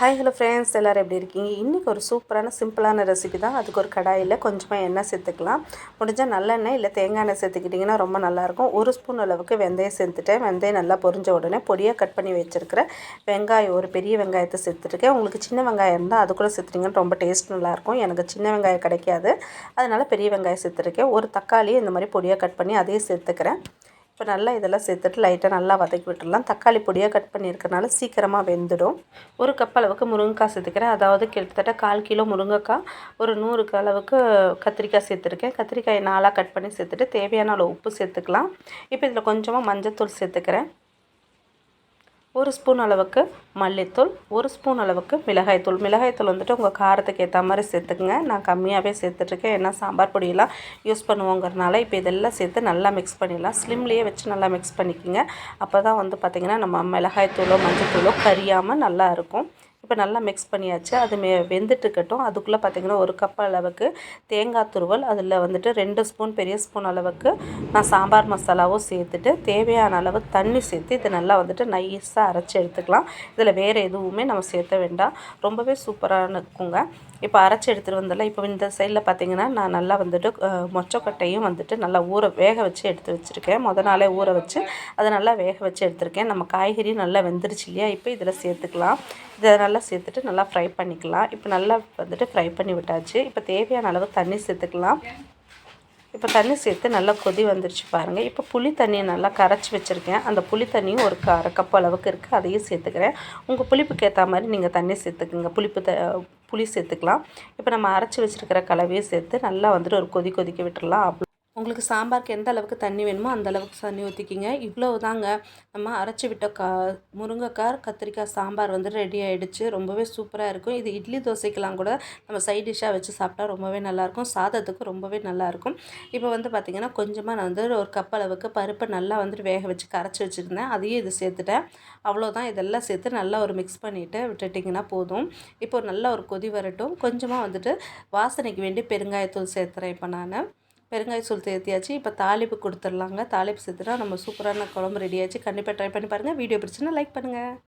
Hi hello friends எல்லோரும் எப்படி இருக்கீங்க? இன்றைக்கி ஒரு சூப்பரான சிம்பிளான ரெசிபி தான். அதுக்கு ஒரு கடாயில் கொஞ்சமாக எண்ணெய் சேர்த்துக்கலாம். முடிஞ்சால் நல்லெண்ணெய் இல்லை தேங்காய் எண்ணெய் சேர்த்துக்கிட்டிங்கன்னா ரொம்ப நல்லாயிருக்கும். ஒரு ஸ்பூன் அளவுக்கு வெந்தயம் சேர்த்துட்டேன். வெந்தயம் நல்லா பொரிஞ்ச உடனே பொடியாக கட் பண்ணி வச்சுருக்கிறேன் வெங்காயம் ஒரு பெரிய வெங்காயத்தை சேர்த்துருக்கேன் உங்களுக்கு சின்ன வெங்காயம் இருந்தால் அதுக்குள்ளே சேர்த்துட்டிங்கன்னா ரொம்ப டேஸ்ட் நல்லாயிருக்கும். எனக்கு சின்ன வெங்காயம் கிடைக்காது. அதனால் பெரிய வெங்காயம் சேர்த்துருக்கேன். ஒரு தக்காளி இந்த மாதிரி பொடியாக கட் பண்ணி அதையும் சேர்த்துக்கிறேன். இப்போ நல்லா இதெல்லாம் சேர்த்துட்டு லைட்டாக நல்லா வதக்கி விட்டுடலாம் தக்காளி பொடியாக கட் பண்ணியிருக்கனால சீக்கிரமாக வெந்துடும். ஒரு கப் அளவுக்கு முருங்கைக்காய் சேர்த்துக்கிறேன். அதாவது கிட்டத்தட்ட கால் கிலோ முருங்கைக்காய் ஒரு நூறு அளவுக்கு கத்திரிக்காய் சேர்த்துருக்கேன். கத்திரிக்காயை நாளாக கட் பண்ணி சேர்த்துட்டு தேவையான அளவு உப்பு சேர்த்துக்கலாம். இப்போ இதில் கொஞ்சமாக மஞ்சள் சேர்த்துக்கிறேன். ஒரு ஸ்பூன் அளவுக்கு மல்லித்தூள் ஒரு ஸ்பூன் அளவுக்கு மிளகாய்த்தூள். மிளகாய்த்தூள் வந்துட்டு உங்கள் காரத்துக்கு ஏற்ற மாதிரி சேர்த்துக்குங்க. நான் கம்மியாகவே சேர்த்துட்ருக்கேன் ஏன்னா சாம்பார் பொடியெல்லாம் யூஸ் பண்ணுவோங்கிறனால இப்போ இதெல்லாம் சேர்த்து நல்லா மிக்ஸ் பண்ணிடலாம். ஸ்லிம்லேயே வச்சு நல்லா மிக்ஸ் பண்ணிக்கோங்க. அப்போ தான் வந்து பார்த்திங்கன்னா நம்ம மிளகாய்த்தூளோ மஞ்சள் தூளோ கரியாமல் நல்லாயிருக்கும் இப்போ நல்லா மிக்ஸ் பண்ணியாச்சு. அது மே வெந்துட்டுருக்கட்டும் அதுக்குள்ளே பார்த்திங்கன்னா ஒரு கப் அளவுக்கு தேங்காய் துருவல் அதில் வந்துட்டு ரெண்டு ஸ்பூன் பெரிய ஸ்பூன் அளவுக்கு நான் சாம்பார் மசாலாவும் சேர்த்துட்டு தேவையான அளவு தண்ணி சேர்த்து இதை நல்லா வந்துட்டு நைஸாக அரைச்சி எடுத்துக்கலாம். இதில் வேறு எதுவுமே நம்ம சேர்த்த வேண்டாம். ரொம்பவே சூப்பராக இருக்குங்க. இப்போ அரைச்சி எடுத்துகிட்டு வந்தால இப்போ இந்த சைடில் பார்த்திங்கன்னா நான் நல்லா வந்துட்டு மொச்சக்கட்டையும் வந்துட்டு நல்லா ஊற வேக வச்சு எடுத்து வச்சுருக்கேன். முத நாளே ஊற வச்சு அதை நல்லா வேக வச்சு எடுத்திருக்கேன். நம்ம காய்கறி நல்லா வெந்துருச்சு இல்லையா? இப்போ இதில் சேர்த்துக்கலாம். இதை நல்லா சேர்த்துட்டு நல்லா ஃப்ரை பண்ணிக்கலாம். இப்போ நல்லா வந்துட்டு ஃப்ரை பண்ணி விட்டாச்சு. இப்போ தேவையான அளவு தண்ணி சேர்த்துக்கலாம். இப்போ தண்ணி சேர்த்து நல்லா கொதி வந்துருச்சு பாருங்கள் இப்போ புளி தண்ணியை நல்லா கரைச்சி வச்சுருக்கேன். அந்த புளி தண்ணியும் ஒரு அரை கப் அளவுக்கு இருக்குது அதையும் சேர்த்துக்கிறேன். உங்கள் புளிப்புக்கு ஏற்ற மாதிரி நீங்கள் தண்ணி சேர்த்துக்குங்க. புளிப்பு த புளி சேர்த்துக்கலாம். இப்போ நம்ம அரைச்சி வச்சுருக்கிற கலவையை சேர்த்து நல்லா வந்துட்டு ஒரு கொதி கொதிக்க விட்டுடலாம் உங்களுக்கு சாம்பாருக்கு எந்த அளவுக்கு தண்ணி வேணுமோ அந்த அளவுக்கு தண்ணி ஊற்றிக்கிங்க இவ்வளோ தாங்க நம்ம அரைச்சி விட்ட கா முருங்கைக்காய் கத்திரிக்காய் சாம்பார் வந்து ரெடி ஆகிடுச்சு ரொம்பவே சூப்பராக இருக்கும். இது இட்லி தோசைக்கெலாம் கூட நம்ம சைட் டிஷ்ஷாக வச்சு சாப்பிட்டா ரொம்பவே நல்லாயிருக்கும். சாதத்துக்கு ரொம்பவே நல்லாயிருக்கும். இப்போ வந்து பார்த்திங்கன்னா கொஞ்சமாக நான் வந்து ஒரு கப் அளவுக்கு பருப்பை நல்லா வந்துட்டு வேக வச்சு கரைச்சி வச்சுருந்தேன். அதையும் இது சேர்த்துட்டேன். அவ்வளோதான் இதெல்லாம் சேர்த்து நல்லா ஒரு மிக்ஸ் பண்ணிவிட்டு விட்டுட்டிங்கன்னா போதும். இப்போ நல்லா ஒரு கொதி வரட்டும். கொஞ்சமாக வந்துட்டு வாசனைக்கு வேண்டி பெருங்காயத்தூள் சேர்த்துறேன் இப்போ நான். பெருங்காய சூள் சேர்த்தியாச்சு இப்போ தாளிப்பு கொடுத்துர்லாங்க தாளிப்பு சேர்த்துனா நம்ம சூப்பரான குழம்பு ரெடியாச்சு கண்டிப்பாக ட்ரை பண்ணி பாருங்கள் வீடியோ பிடிச்சுன்னா லைக் பண்ணுங்கள்